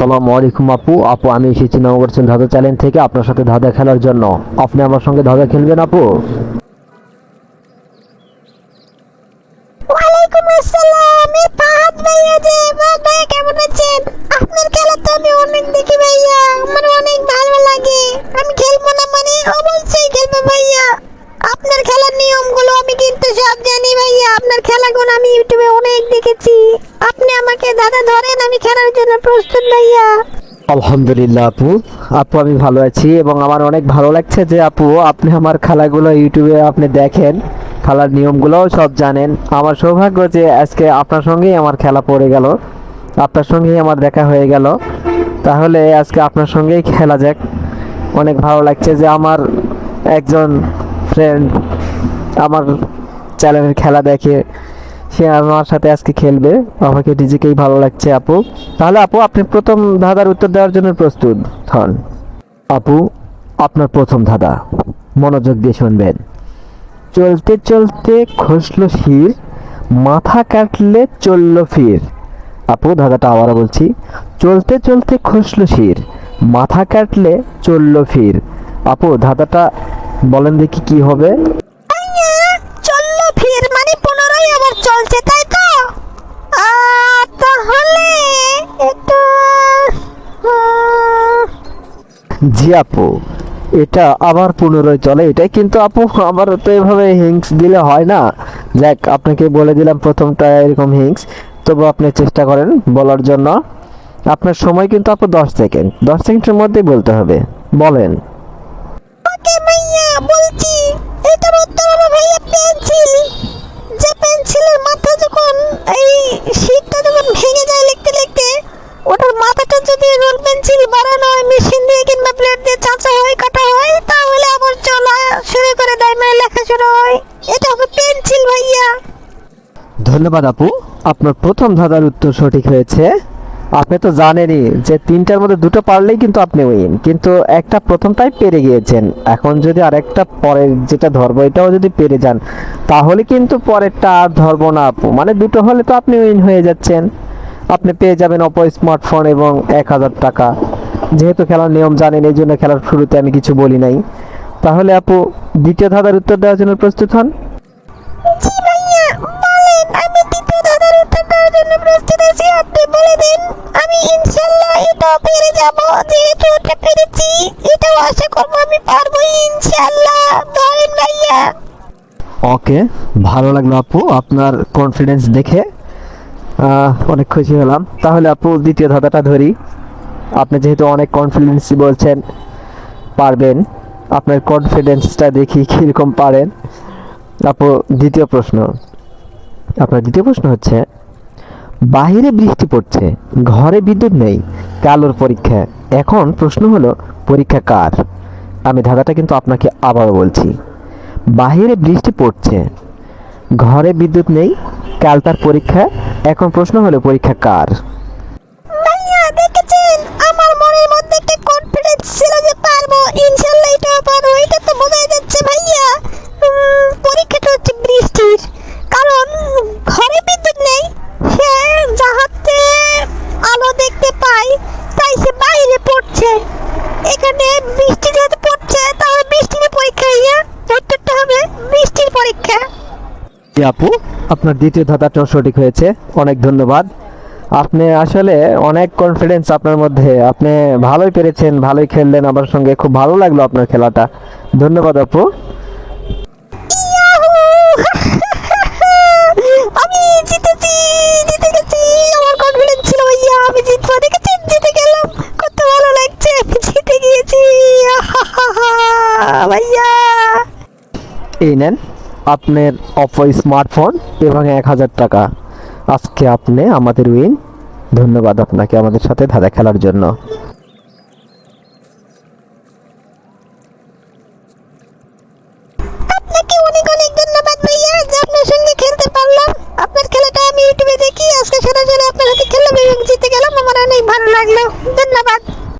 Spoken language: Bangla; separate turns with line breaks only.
আসসালামু আলাইকুম আপু। আপু, আমি এসেছি নবগড়ছেন ধাঁধা চ্যালেঞ্জ থেকে আপনার সাথে ধাঁধা খেলার জন্য। আপনি আমার সঙ্গে ধাঁধা খেলবেন আপু?
আসসালাম ভাইয়া যে কেমন আছেন? আপনার খেলা তো আমি অনেক দেখি ভাইয়া আমার অনেক ভালো লাগে আমি খেলব না মানে অবশ্যই খেলব ভাইয়া আপনার খেলার নিয়মগুলো আমি কিন্তু সব জানি ভাইয়া আপনার খেলাগুলো আমি ইউটিউবে অনেক দেখেছি আপনি আমাকে দাদা ধরেন, আমি খেলার জন্য প্রস্তুত ভাইয়া
আলহামদুলিল্লাহ আপু আপু আমি ভালো আছি এবং আমার অনেক ভালো লাগছে যে আপু, আপনি আমার খেলাগুলো ইউটিউবে আপনি দেখেন, খেলার নিয়মগুলোও সব জানেন। আমার সৌভাগ্য যে আজকে আপনার সঙ্গেই আমার খেলা পড়ে গেল, আপনার সঙ্গেই আমার দেখা হয়ে গেল। তাহলে আজকে আপনার সঙ্গেই খেলা যাক। অনেক ভালো লাগছে যে আমার একজন ফ্রেন্ড আমার চ্যানেলের খেলা দেখে সে আমার সাথে আজকে খেলবে। আমাকে নিজেকেই ভালো লাগছে, আপু। তাহলে আপু, আপনি প্রথম ধাঁধার উত্তর দেওয়ার জন্য প্রস্তুত হন। আপু, আপনার প্রথম ধাঁধা। মনোযোগ দিয়ে শুনবেন। চলতে চলতে খসলো শির, মাথা কাটলে চলল ফির। আপু, ধাঁধাটা আবারও বলছি। চলতে চলতে খসলো শির, মাথা কাটলে চলল ফির। আপু, ধাঁধাটা বলেন দেখি কি হবে
ভাইয়া চলল ফির মানে পুনরায় আবার চলছে তাই তো আহ, তাহলে এটা উম,
জি আপু, এটা আবার পুনরায় চলে, এটাই কিন্তু আপু, আমার তো এভাবে হিংস দিলে হয় না। যাক, আপনাকে বলে দিলাম প্রথমটা এরকম হিংস তবু আপনি চেষ্টা করেন বলার জন্য। আপনার সময় কিন্তু আপু দশ সেকেন্ড দশ সেকেন্ডের মধ্যেই বলতে হবে, বলেন।
এই শীটটা যখন ভেঙে যায় লিখতে লিখতে ওটার মাথাটা যদি রোল পেন্সিল বানানো হয় মেশিন দিয়ে কিংবা প্লেট দিয়ে চাঁচা হয় কাটা হয় তাহলে আবার চলা শুরু করে দেয় মানে লেখা শুরু হয় এটা হবে পেন্সিল ভাইয়া।
ধন্যবাদ আপু। আপনার প্রথম ধাঁধার উত্তর সঠিক হয়েছে। আপনি তো জানেনই যে তিনটার মধ্যে দুটো পারলেই কিন্তু আপনি উইন কিন্তু একটা প্রথমটাই পেরে গিয়েছেন। এখন যদি আরেকটা পরের যেটা ধরবো, এটাও যদি পেরে যান, তাহলে কিন্তু পরেরটা আর ধরবো না আপু। মানে দুটো হলে তো আপনি উইন হয়ে যাচ্ছেন। আপনি পেয়ে যাবেন অপো স্মার্টফোন এবং এক হাজার টাকা। যেহেতু খেলার নিয়ম জানেন, এই জন্য খেলার শুরুতে আমি কিছু বলি নাই। তাহলে আপু দ্বিতীয় ধাঁধার উত্তর দেওয়ার জন্য প্রস্তুত হন। ওকে, ভালো লাগল আপু, আপনার কনফিডেন্স দেখে। অনেক খুশি হলাম। তাহলে আপু, দ্বিতীয় ধাঁধাটা ধরি। আপনি যেহেতু অনেক কনফিডেন্স বলছেন, পারবেন। আপনার কনফিডেন্সটা দেখি কীরকম পারেন। আপু, দ্বিতীয় প্রশ্ন। আপনার দ্বিতীয় প্রশ্ন হচ্ছে, বাহিরে বৃষ্টি পড়ছে, ঘরে বিদ্যুৎ নেই, কালোর পরীক্ষা। এখন প্রশ্ন হলো, পরীক্ষা কার? আমি ধাঁধাটা কিন্তু আপনাকে আবারও বলছি। বাহিরে বৃষ্টি পড়ছে, ঘরে বিদ্যুৎ নেই, কাল তার পরীক্ষা। এখন প্রশ্ন হলো, পরীক্ষা কার?
দেখেছেন? আমার মনের মধ্যে একটা কনফিডেন্স ছিল যে পারব। ইনশাল্লাহ এটাও পারব এটা তো বোঝাই যাচ্ছে ভাইয়া উম, পরীক্ষাটা হচ্ছে বৃষ্টির কারণ ঘরে বিদ্যুৎ নেই সে যাহাতে আলো দেখতে পায় তাই সে বাইরে পড়ছে এখানে বৃষ্টি যেহেতু পড়ছে তাহলে বৃষ্টির পরীক্ষা উত্তরটা হবে বৃষ্টির পরীক্ষা।
জি আপু আপনার দ্বিতীয় ধাঁধাটাও সঠিক হয়েছে। অনেক ধন্যবাদ। আপনি আসলে অনেক কনফিডেন্স আপনার মধ্যে। আপনি ভালোই পেরেছেন ভালোই খেললেন আমার সঙ্গে খুব ভালো লাগল আপনার খেলাটা। ধন্যবাদ আপু।
আমি ভাইয়া।
এই নেন আপনার অপো স্মার্টফোন এবং এক হাজার টাকা। আজকে আপনি আমাদের উইন ধন্যবাদ আপনাকে আমাদের সাথে ধাঁধা খেলার জন্য।
আপনাকে অনেক অনেক ধন্যবাদ ভাইয়া যে আপনার সঙ্গে খেলতে পারলাম। আপনার খেলাটা আমি ইউটিউবে দেখি আজকে সরাসরি আপনার সাথে খেললাম এবং জিতে গেলাম। আমার অনেক ভালো লাগল।